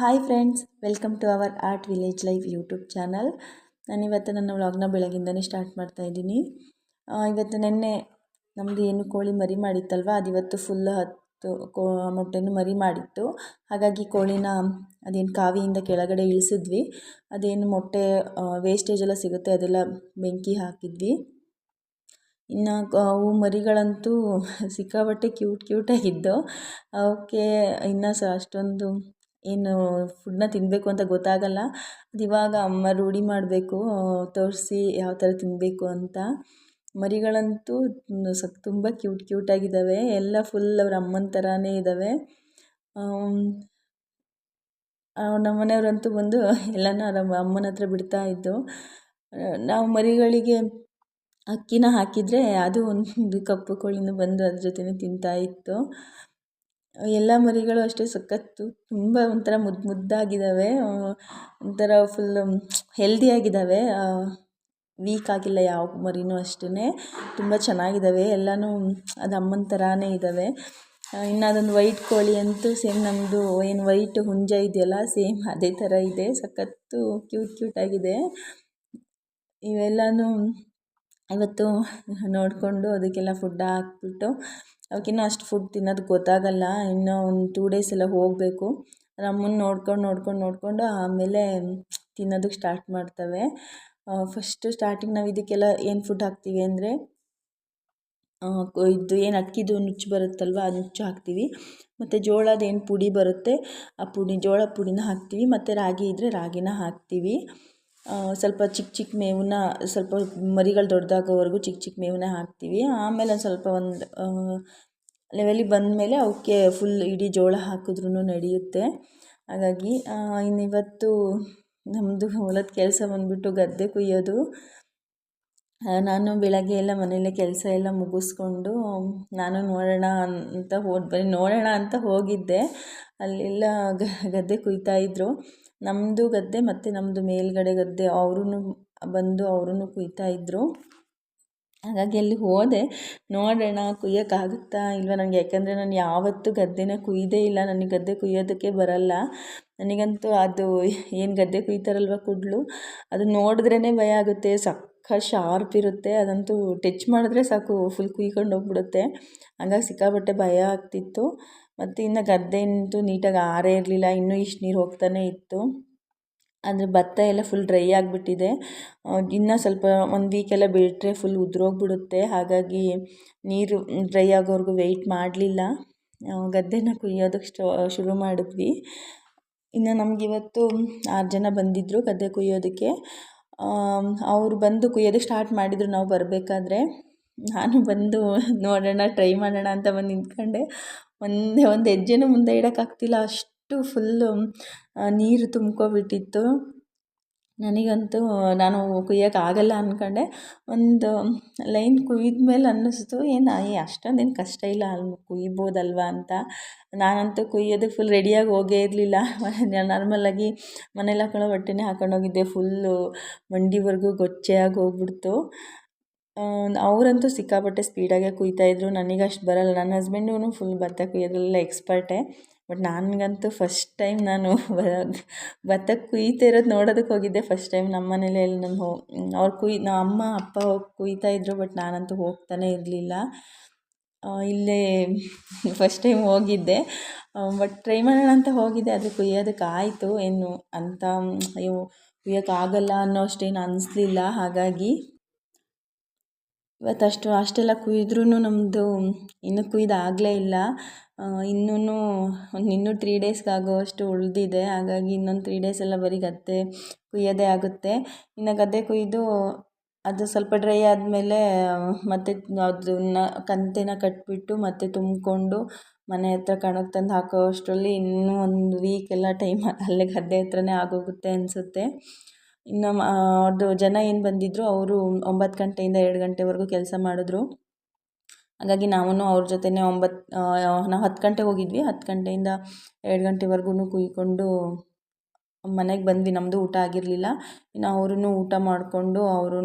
Hi friends welcome to our art village live YouTube channel ನಾನಿವತ್ತು ನನ್ನ ವ್ಲಾಗ್ನ ಬೆಳಗಿಂದನೇ start ಮಾಡ್ತಾ ಇದ್ದೀನಿ. ಇವತ್ತು ನಿನ್ನೆ ನಮ್ಮದು ಏನು ಕೋಳಿ ಮರಿ ಮಾಡಿತ್ತಲ್ವ ಅದಿವತ್ತು ಇವತ್ತು ಫುಲ್ ಹತ್ತು ಕೋ, ಮೊಟ್ಟೆನೂ ಮರಿ ಮಾಡಿತ್ತು. ಹಾಗಾಗಿ ಕೋಳಿನ ಅದೇನು ಕಾವಿಯಿಂದ ಕೆಳಗಡೆ ಇಳಿಸಿದ್ವಿ. ಅದೇನು ಮೊಟ್ಟೆ ವೇಸ್ಟೇಜ್ ಎಲ್ಲ ಸಿಗುತ್ತೆ, ಅದೆಲ್ಲ ಬೆಂಕಿ ಹಾಕಿದ್ವಿ. ಇನ್ನು ಅವು ಮರಿಗಳಂತೂ ಸಿಕ್ಕಾಬಟ್ಟೆ ಕ್ಯೂಟ್ ಕ್ಯೂಟಾಗಿದ್ದು ಅವಕ್ಕೆ ಇನ್ನೂ ಸಹ ಅಷ್ಟೊಂದು ಏನು ಫುಡ್ನ ತಿನ್ನಬೇಕು ಅಂತ ಗೊತ್ತಾಗಲ್ಲ. ಅದು ಇವಾಗ ಅಮ್ಮ ರೂಢಿ ಮಾಡಬೇಕು, ತೋರಿಸಿ ಯಾವ ಥರ ತಿನ್ನಬೇಕು ಅಂತ. ಮರಿಗಳಂತೂ ಸ ತುಂಬ ಕ್ಯೂಟ್ ಕ್ಯೂಟಾಗಿದ್ದಾವೆ ಎಲ್ಲ ಫುಲ್ ಅವ್ರ ಅಮ್ಮನ ಥರನೇ ಇದ್ದಾವೆ ನಮ್ಮ ಮನೆಯವರಂತೂ ಬಂದು ಎಲ್ಲನೂ ನಮ್ಮ ಅಮ್ಮನ ಹತ್ರ ಬಿಡ್ತಾ ಇದ್ದು. ನಾವು ಮರಿಗಳಿಗೆ ಅಕ್ಕಿನ ಹಾಕಿದರೆ ಅದು ಒಂದು ಕಪ್ಪು ಕೋಳಿನೂ ಬಂದು ಅದ್ರ ಜೊತೆ ತಿಂತಾ ಇತ್ತು. ಎಲ್ಲ ಮರಿಗಳು ಅಷ್ಟೇ ಸಖತ್ತು. ತುಂಬ ಒಂಥರ ಮುದ್ದು ಮುದ್ದಾಗಿದ್ದಾವೆ ಒಂಥರ ಫುಲ್ ಹೆಲ್ದಿಯಾಗಿದ್ದಾವೆ ವೀಕ್ ಆಗಿಲ್ಲ ಯಾವ ಮರಿನೂ ಅಷ್ಟೇ ತುಂಬ ಚೆನ್ನಾಗಿದ್ದಾವೆ ಎಲ್ಲನೂ ಅದು ಅಮ್ಮನ ಥರಾನೇ ಇದ್ದಾವೆ ಇನ್ನು ಅದೊಂದು ವೈಟ್ ಕೋಳಿ ಅಂತೂ ಸೇಮ್ ನಮ್ಮದು ಏನು ವೈಟ್ ಹುಂಜ ಇದೆಯಲ್ಲ ಸೇಮ್ ಅದೇ ಥರ ಇದೆ. ಸಖತ್ತು ಕ್ಯೂಟ್ ಕ್ಯೂಟಾಗಿದೆ ಇವೆಲ್ಲನೂ ಇವತ್ತು ನೋಡಿಕೊಂಡು ಅದಕ್ಕೆಲ್ಲ ಫುಡ್ ಹಾಕ್ಬಿಟ್ಟು ಅವಕ್ಕಿನ್ನೂ ಅಷ್ಟು ಫುಡ್ ತಿನ್ನೋದು ಗೊತ್ತಾಗಲ್ಲ. ಇನ್ನೂ ಒಂದು ಟೂ ಡೇಸ್ ಎಲ್ಲ ಹೋಗಬೇಕು. ನಮ್ಮನ್ನು ನೋಡ್ಕೊಂಡು ನೋಡ್ಕೊಂಡು, ನೋಡಿಕೊಂಡು ಆಮೇಲೆ ತಿನ್ನೋದಕ್ಕೆ ಸ್ಟಾರ್ಟ್ ಮಾಡ್ತವೆ. ಫಸ್ಟು ಸ್ಟಾರ್ಟಿಂಗ್ ನಾವು ಇದಕ್ಕೆಲ್ಲ ಏನು ಫುಡ್ ಹಾಕ್ತೀವಿ ಅಂದರೆ ಇದು ಏನು ಅಕ್ಕಿದು ನುಚ್ಚು ಬರುತ್ತಲ್ವ ಆ ನುಚ್ಚು ಹಾಕ್ತೀವಿ. ಮತ್ತು ಜೋಳದ ಏನು ಪುಡಿ ಬರುತ್ತೆ, ಆ ಪುಡಿ ಜೋಳ ಪುಡಿನ ಹಾಕ್ತೀವಿ. ಮತ್ತು ರಾಗಿ ಇದ್ದರೆ ರಾಗಿನ ಹಾಕ್ತೀವಿ. ಸ್ವಲ್ಪ ಚಿಕ್ಕ ಚಿಕ್ಕ ಮೇವನ್ನ, ಸ್ವಲ್ಪ ಮರಿಗಳು ದೊಡ್ಡದಾಗೋವರೆಗೂ ಚಿಕ್ಕ ಚಿಕ್ಕ ಮೇವನ್ನ ಹಾಕ್ತೀವಿ. ಆಮೇಲೆ ಒಂದು ಸ್ವಲ್ಪ ಒಂದು ಲೆವೆಲಿಗೆ ಬಂದಮೇಲೆ ಅವಕ್ಕೆ ಫುಲ್ ಇಡೀ ಜೋಳ ಹಾಕಿದ್ರೂ ನಡೆಯುತ್ತೆ. ಹಾಗಾಗಿ ಇನ್ನು ಇವತ್ತು ನಮ್ಮದು ಹೊಲದ ಕೆಲಸ ಬಂದುಬಿಟ್ಟು ಗದ್ದೆ ಕುಯ್ಯೋದು. ನಾನು ಬೆಳಗ್ಗೆ ಎಲ್ಲ ಮನೆಯಲ್ಲೇ ಕೆಲಸ ಎಲ್ಲ ಮುಗಿಸ್ಕೊಂಡು, ನಾನು ನೋಡೋಣ ಅಂತ ಹೋದ, ಬರೀ ನೋಡೋಣ ಅಂತ ಹೋಗಿದ್ದೆ. ಅಲ್ಲೆಲ್ಲ ಗದ್ದೆ ಕೊಯ್ತಾಯಿದ್ರು ನಮ್ಮದು ಗದ್ದೆ ಮತ್ತು ನಮ್ಮದು ಮೇಲುಗಡೆ ಗದ್ದೆ ಅವ್ರೂ ಬಂದು ಅವ್ರೂ ಇದ್ದರು ಹಾಗಾಗಿ ಅಲ್ಲಿ ಹೋದೆ. ನೋಡೋಣ, ಕುಯ್ಯೋಕ್ಕಾಗುತ್ತಾ ಇಲ್ವಾ ನನಗೆ? ಯಾಕಂದರೆ ನಾನು ಯಾವತ್ತೂ ಗದ್ದೆನ ಕುಯ್ದೇ ಇಲ್ಲ. ನನಗೆ ಗದ್ದೆ ಕುಯ್ಯೋದಕ್ಕೆ ಬರಲ್ಲ. ನನಗಂತೂ ಅದು ಏನು ಗದ್ದೆ ಕುಯ್ತಾರಲ್ವ ಕುಡ್ಲು? ಅದು ನೋಡಿದ್ರೇ ಭಯ ಆಗುತ್ತೆ. ಸಕ್ಕ ಶಾರ್ಪ್ ಇರುತ್ತೆ. ಅದಂತೂ ಟಚ್ ಮಾಡಿದ್ರೆ ಸಾಕು, ಫುಲ್ ಕುಯ್ಕೊಂಡು ಹೋಗ್ಬಿಡುತ್ತೆ. ಹಂಗಾಗಿ ಸಿಕ್ಕಾಪಟ್ಟೆ ಭಯ ಆಗ್ತಿತ್ತು. ಮತ್ತು ಇನ್ನು ಗದ್ದೆ ಅಂತೂ ನೀಟಾಗಿ ಆರೇ ಇರಲಿಲ್ಲ, ಇನ್ನೂ ಇಷ್ಟು ನೀರು ಹೋಗ್ತಾನೆ ಇತ್ತು. ಅಂದರೆ ಭತ್ತ ಎಲ್ಲ ಫುಲ್ ಡ್ರೈ ಆಗಿಬಿಟ್ಟಿದೆ. ಇನ್ನೂ ಸ್ವಲ್ಪ ಒಂದು ವೀಕೆಲ್ಲ ಬಿಟ್ಟರೆ ಫುಲ್ ಉದುರೋಗ್ಬಿಡುತ್ತೆ. ಹಾಗಾಗಿ ನೀರು ಡ್ರೈ ಆಗೋವರೆಗೂ ವೆಯ್ಟ್ ಮಾಡಲಿಲ್ಲ. ಗದ್ದೆನ ಕುಯ್ಯೋದಕ್ಕೆ ಶುರು ಮಾಡಿದ್ವಿ. ಇನ್ನು ನಮಗಿವತ್ತು ಆರು ಜನ ಬಂದಿದ್ದರು ಗದ್ದೆ ಕುಯ್ಯೋದಕ್ಕೆ. ಅವರು ಬಂದು ಕುಯ್ಯೋದಕ್ಕೆ ಸ್ಟಾರ್ಟ್ ಮಾಡಿದರು, ನಾವು ಬರಬೇಕಾದ್ರೆ. ನಾನು ಬಂದು ನೋಡೋಣ ಟ್ರೈ ಮಾಡೋಣ ಅಂತ ಬಂದು ನಿಂತ್ಕೊಂಡೆ. ಒಂದೇ, ಒಂದು ಹೆಜ್ಜೆನೂ ಮುಂದೆ ಇಡೋಕ್ಕಾಗ್ತಿಲ್ಲ ಅಷ್ಟು ಫುಲ್ಲು ನೀರು ತುಂಬ್ಕೊಬಿಟ್ಟಿತ್ತು. ನನಗಂತೂ, ನಾನು ಕುಯ್ಯೋಕ್ಕಾಗಲ್ಲ ಅಂದ್ಕೊಂಡೆ ಒಂದು ಲೈನ್ ಕುಯ್ದ ಮೇಲೆ ಅನ್ನಿಸ್ತು, ಏನು ಅಷ್ಟೊಂದೇನು ಕಷ್ಟ ಇಲ್ಲ, ಅಲ್ಲಿ ಕುಯ್ಬೋದಲ್ವ ಅಂತ. ನಾನಂತೂ ಕುಯ್ಯೋದಕ್ಕೆ ಫುಲ್ ರೆಡಿಯಾಗಿ ಹೋಗೇ ಇರಲಿಲ್ಲ. ನಾರ್ಮಲಾಗಿ ಮನೇಲಿ ಹಾಕೊಳ್ಳೋ ಬಟ್ಟೆನೇ ಹಾಕೊಂಡೋಗಿದ್ದೆ ಫುಲ್ಲು ಮಂಡಿವರೆಗೂ ಗೊಚ್ಚೆಯಾಗಿ ಹೋಗ್ಬಿಡ್ತು. ಅವರಂತೂ ಸಿಕ್ಕಾಪಟ್ಟೆ ಸ್ಪೀಡಾಗೆ ಕುಯ್ತಾಯಿದ್ರು ನನಗೆ ಅಷ್ಟು ಬರಲ್ಲ. ನನ್ನ ಹಸ್ಬೆಂಡೂ ಫುಲ್ ಭತ್ತ ಕುಯ್ಯೋದ್ರಲ್ಲೆಲ್ಲ ಎಕ್ಸ್ಪರ್ಟೇ ಬಟ್ ನನಗಂತೂ ಫಸ್ಟ್ ಟೈಮ್ ನಾನು ಭತ್ತ ಕುಯ್ತಾ ಇರೋದು ನೋಡೋದಕ್ಕೆ ಹೋಗಿದ್ದೆ ಫಸ್ಟ್ ಟೈಮ್ ನಮ್ಮ ಮನೇಲಿ ಎಲ್ಲಿ ನಾನು ಹೋ ಅವ್ರು ಕುಯ್ ನಮ್ಮ ಅಮ್ಮ, ಅಪ್ಪ ಹೋಗಿ ಕುಯ್ತಾ ಇದ್ದರು ಬಟ್ ನಾನಂತೂ ಹೋಗ್ತಾನೇ ಇರಲಿಲ್ಲ. ಇಲ್ಲೇ ಫಸ್ಟ್ ಟೈಮ್ ಹೋಗಿದ್ದೆ. ಬಟ್ ಟ್ರೈ ಮಾಡೋಣ ಅಂತ ಹೋಗಿದ್ದೆ. ಅದು ಕುಯ್ಯೋದಕ್ಕೆ ಆಯಿತು. ಏನು ಅಂತ ಅಯ್ಯೋ ಕುಯ್ಯೋಕ್ಕಾಗಲ್ಲ ಅನ್ನೋ ಅಷ್ಟೇನು ಅನಿಸ್ಲಿಲ್ಲ. ಹಾಗಾಗಿ ಇವತ್ತು ಅಷ್ಟೆಲ್ಲ ಕುಯ್ದ್ರೂ ನಮ್ಮದು ಇನ್ನೂ ಕುಯ್ದು ಇಲ್ಲ. ಇನ್ನೂ ಒಂದು ಇನ್ನೂ ತ್ರೀ ಡೇಸ್ಗೆ ಆಗುವಷ್ಟು ಉಳಿದಿದೆ. ಹಾಗಾಗಿ ಇನ್ನೊಂದು ತ್ರೀ ಡೇಸ್ ಎಲ್ಲ ಬರೀ ಗದ್ದೆ ಕುಯ್ಯೋದೇ ಆಗುತ್ತೆ. ಇನ್ನು ಗದ್ದೆ ಕುಯ್ದು ಅದು ಸ್ವಲ್ಪ ಡ್ರೈ ಆದಮೇಲೆ, ಮತ್ತೆ ಅದನ್ನ ಕಂತೆನ ಕಟ್ಟಿಬಿಟ್ಟು ಮತ್ತೆ ತುಂಬಿಕೊಂಡು ಮನೆ ಹತ್ರ ಕಣಕ್ಕೆ ತಂದು ಹಾಕೋ ಅಷ್ಟರಲ್ಲಿ ಇನ್ನೂ ಒಂದು ವೀಕ್ ಎಲ್ಲ ಟೈಮ್ ಅಲ್ಲೇ ಗದ್ದೆ ಹತ್ರನೇ ಆಗೋಗುತ್ತೆ ಅನಿಸುತ್ತೆ. ಇನ್ನು ಅವ್ರದ್ದು ಜನ ಏನು ಬಂದಿದ್ದರು ಅವರು ಒಂಬತ್ತು ಗಂಟೆಯಿಂದ ಎರಡು ಗಂಟೆವರೆಗೂ ಕೆಲಸ ಮಾಡಿದ್ರು. ಹಾಗಾಗಿ ನಾವೂ ಅವ್ರ ಜೊತೆನೇ ಒಂಬತ್ತು ನಾವು ಹತ್ತು ಗಂಟೆಗೆ ಹೋಗಿದ್ವಿ. ಹತ್ತು ಗಂಟೆಯಿಂದ ಎರಡು ಗಂಟೆವರೆಗೂ ಕುಯ್ಕೊಂಡು ಮನೆಗೆ ಬಂದ್ವಿ. ನಮ್ಮದು ಊಟ ಆಗಿರಲಿಲ್ಲ. ಇನ್ನು ಅವ್ರೂ ಊಟ ಮಾಡಿಕೊಂಡು ಅವ್ರೂ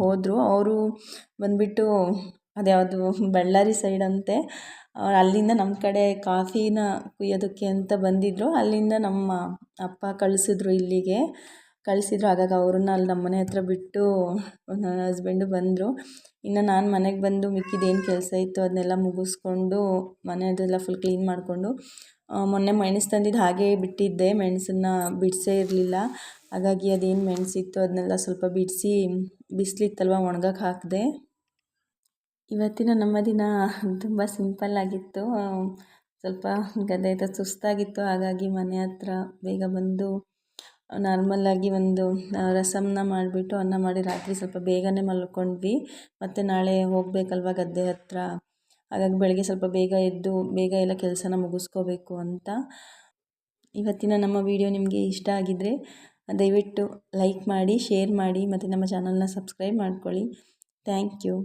ಹೋದರು. ಅವರು ಬಂದುಬಿಟ್ಟು ಅದ್ಯಾವುದು ಬಳ್ಳಾರಿ ಸೈಡ್ ಅಂತೆ ಅಲ್ಲಿಂದ ನಮ್ಮ ಕಡೆ ಕಾಫಿನ ಕುಯ್ಯೋದಕ್ಕೆ ಅಂತ ಬಂದಿದ್ದರು ಅಲ್ಲಿಂದ ನಮ್ಮ ಅಪ್ಪ ಕಳಿಸಿದ್ರು ಇಲ್ಲಿಗೆ. ಕಳಿಸಿದ್ರು. ಆಗಾಗ ಅವ್ರನ್ನ ಅಲ್ಲಿ ನಮ್ಮ ಮನೆ ಹತ್ರ ಬಿಟ್ಟು ನನ್ನ ಹಸ್ಬೆಂಡು ಬಂದರು. ಇನ್ನು ನಾನು ಮನೆಗೆ ಬಂದು ಮಿಕ್ಕಿದ್ದೇನು ಕೆಲಸ ಇತ್ತು ಅದನ್ನೆಲ್ಲ ಮುಗಿಸ್ಕೊಂಡು ಮನೆಯದೆಲ್ಲ ಫುಲ್ ಕ್ಲೀನ್ ಮಾಡಿಕೊಂಡು ಮೊನ್ನೆ ಮೆಣಸು ತಂದಿದ್ದು ಹಾಗೆ ಬಿಟ್ಟಿದ್ದೆ. ಮೆಣಸನ್ನ ಬಿಡಿಸೇ ಇರಲಿಲ್ಲ. ಹಾಗಾಗಿ ಅದೇನು ಮೆಣಸಿತ್ತು ಅದನ್ನೆಲ್ಲ ಸ್ವಲ್ಪ ಬಿಡಿಸಿ ಬಿಸಿಲಿತ್ತಲ್ವ ಒಣಗಕ್ಕೆ ಹಾಕಿದೆ. ಇವತ್ತಿನ ನಮ್ಮ ದಿನ ತುಂಬ ಸಿಂಪಲ್ಲಾಗಿತ್ತು ಸ್ವಲ್ಪ ಗದ್ದೆ ಸುಸ್ತಾಗಿತ್ತು. ಹಾಗಾಗಿ ಮನೆ ಹತ್ರ ಬೇಗ ಬಂದು ನಾರ್ಮಲ್ಲಾಗಿ ಒಂದು ರಸಮನ್ನ ಮಾಡಿಬಿಟ್ಟು ಅನ್ನ ಮಾಡಿ ರಾತ್ರಿ ಸ್ವಲ್ಪ ಬೇಗನೆ ಮಲ್ಕೊಂಡ್ವಿ. ಮತ್ತು ನಾಳೆ ಹೋಗಬೇಕಲ್ವ ಗದ್ದೆ ಹತ್ರ? ಹಾಗಾಗಿ ಬೆಳಗ್ಗೆ ಸ್ವಲ್ಪ ಬೇಗ ಎದ್ದು, ಬೇಗ ಎಲ್ಲ ಕೆಲಸನ ಮುಗಿಸ್ಕೋಬೇಕು ಅಂತ. ಇವತ್ತಿನ ನಮ್ಮ ವಿಡಿಯೋ ನಿಮಗೆ ಇಷ್ಟ ಆಗಿದ್ದರೆ ದಯವಿಟ್ಟು ಲೈಕ್ ಮಾಡಿ, ಶೇರ್ ಮಾಡಿ, ಮತ್ತು ನಮ್ಮ ಚಾನಲ್ನ ಸಬ್ಸ್ಕ್ರೈಬ್ ಮಾಡ್ಕೊಳ್ಳಿ. Thank you.